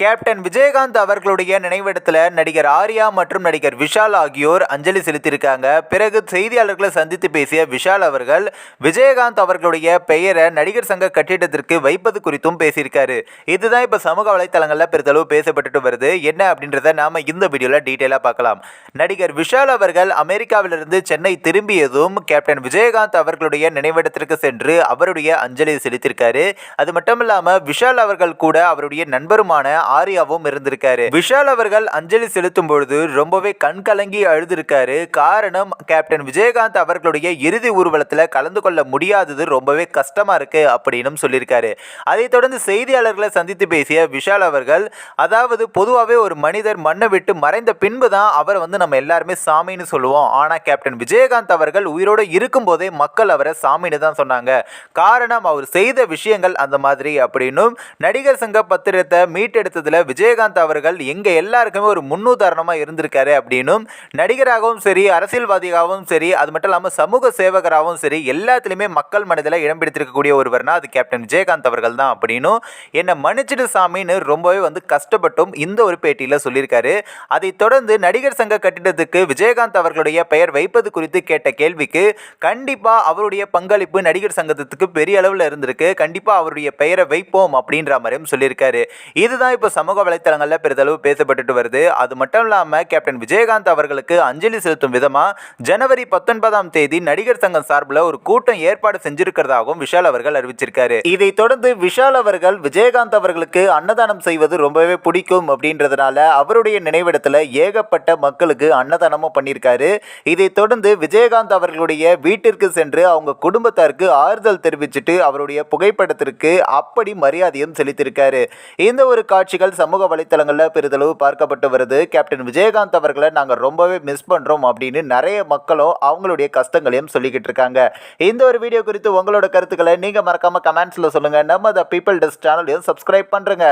Captain Vijayakanth அவர்களுடைய நினைவிடத்தில் நடிகர் ஆர்யா மற்றும் நடிகர் விஷால் ஆகியோர் அஞ்சலி செலுத்தியிருக்காங்க. பிறகு செய்தியாளர்களை சந்தித்து பேசிய விஷால் அவர்கள் விஜயகாந்த் அவர்களுடைய பெயரை நடிகர் சங்க கட்டிடத்திற்கு வைப்பது குறித்தும் பேசியிருக்காரு. இதுதான் இப்போ சமூக வலைத்தளங்களில் பெருதளவு பேசப்பட்டுட்டு வருது. என்ன அப்படின்றத நாம இந்த வீடியோவில் டீட்டெயிலாக பார்க்கலாம். நடிகர் விஷால் அவர்கள் அமெரிக்காவிலிருந்து சென்னை திரும்பியதும் கேப்டன் விஜயகாந்த் அவர்களுடைய நினைவிடத்திற்கு சென்று அவருடைய அஞ்சலி செலுத்தியிருக்காரு. அது மட்டும் இல்லாமல் விஷால் அவர்கள் கூட அவருடைய நண்பருமான ஆர்யாவும் இருந்திருக்காரு. விஷால் அவர்கள் அஞ்சலி செலுத்தும் பொழுது ரொம்பவே கண் கலங்கி அழுதிருக்காரு. காரணம் கேப்டன் விஜயகாந்த் அவர்களுடைய இறுதி ஊர்வலத்தில் கலந்து கொள்ள முடியாதது ரொம்பவே கஷ்டமா இருக்கு அப்படின்னு சொல்லியிருக்காரு. அதைத் தொடர்ந்து செய்தியாளர்களை சந்தித்து பேசிய விஷால் அவர்கள் அதாவது பொதுவாகவே ஒரு மனிதர் மண்ணை விட்டு மறைந்த பின்பு தான் அவரை வந்து நம்ம எல்லாருமே சாமின்னு சொல்லுவோம். ஆனால் கேப்டன் விஜயகாந்த் அவர்கள் உயிரோடு இருக்கும்போதே மக்கள் அவரை சாமின்னு தான் சொன்னாங்க. காரணம் அவர் செய்த விஷயங்கள் அந்த மாதிரி அப்படின்னும் நடிகர் சங்க பத்திரத்தை மீட்டெடுத்ததில் விஜயகாந்த் அவர்கள் எங்க எல்லாருக்குமே ஒரு முன்னுதாரணமாக இருந்திருக்காரு அப்படின்னும் நடிகராகவும் சரி அரசியல்வாதியாகவும் சரி அது மட்டும் இல்லாமல் சமூக சேவகராகவும் சரி எல்லாத்துலேயுமே மக்கள் மனதில் இடம் பிடித்திருக்கக்கூடிய ஒருவர்னா அது கேப்டன் விஜயகாந்த் அவர்கள் தான் அப்படின்னும் என்னை மன்னிச்சிடு சாமின்னு ரொம்பவே வந்து கஷ்டப்பட்டும் இந்த ஒரு பேட்டியில் சொல்லியிருக்காரு. அதைத் தொடர்ந்து நடிகர் சங்க கட்டிடத்துக்கு விஜயகாந்த் அவர்களுடைய பெயர் வைப்பது குறித்து கேட்ட கேள்விக்கு கண்டிப்பாக அவருடைய பங்களிப்பு நடிகர் சங்கத்துக்கு பெரிய அளவில் இருந்திருக்கு கண்டிப்பாக அவருடைய பெயரை வைப்போம் அப்படின்ற மாதிரியும் சொல்லியிருக்காரு. இதுதான் இப்போ சமூக வலைத்தளங்களில் பெரிதளவு பேசப்பட்டுட்டு வருது. அது மட்டும் இல்லாமல் கேப்டன் விஜயகாந்த் அவர்களுக்கு அஞ்சலி செலுத்தும் விதமாக ஜனவரி பத்தொன்பதாம் தேதி நடிகர் சங்கம் சார்பில் ஒரு கூட்டம் ஏற்பாடு செஞ்சிருக்கிறதாகவும் விஷால் அவர்கள் அறிவிச்சிருக்காரு. இதைத் தொடர்ந்து விஷால் அவர்கள் விஜயகாந்த் அவர்களுக்கு அன்னதானம் செய்வது ரொம்பவே பிடிக்கும் அப்படின்றதுனால அவருடைய நினைவிடத்தில் ஏகப்பட்ட மக்களுக்கு அன்னதானமும் பண்ணியிருக்காரு. இதைத் தொடர்ந்து விஜயகாந்த் அவர்களுடைய வீட்டிற்கு சென்று அவங்க குடும்பத்தாருக்கு ஆறுதல் தெரிவிச்சுட்டு அவருடைய புகைப்படத்திற்கு அப்படி மரியாதையும் செலுத்தியிருக்காரு. இந்த ஒரு காட்சி நிகழ்ச்சிகள் சமூக வலைத்தளங்களில் பெரிதளவு பார்க்கப்பட்டு வருது. கேப்டன் விஜயகாந்த் அவர்களை நாங்கள் ரொம்பவே மிஸ் பண்ணுறோம் அப்படின்னு நிறைய மக்களும் அவங்களுடைய கஷ்டங்களையும் சொல்லிக்கிட்டு இருக்காங்க. இந்த ஒரு வீடியோ குறித்து உங்களோட கருத்துக்களை நீங்கள் மறக்காமல் கமெண்ட்ஸில் சொல்லுங்கள் நம்ம த பீப்பிள் டெஸ்ட் சேனலையும் சப்ஸ்கிரைப் பண்ணுறங்க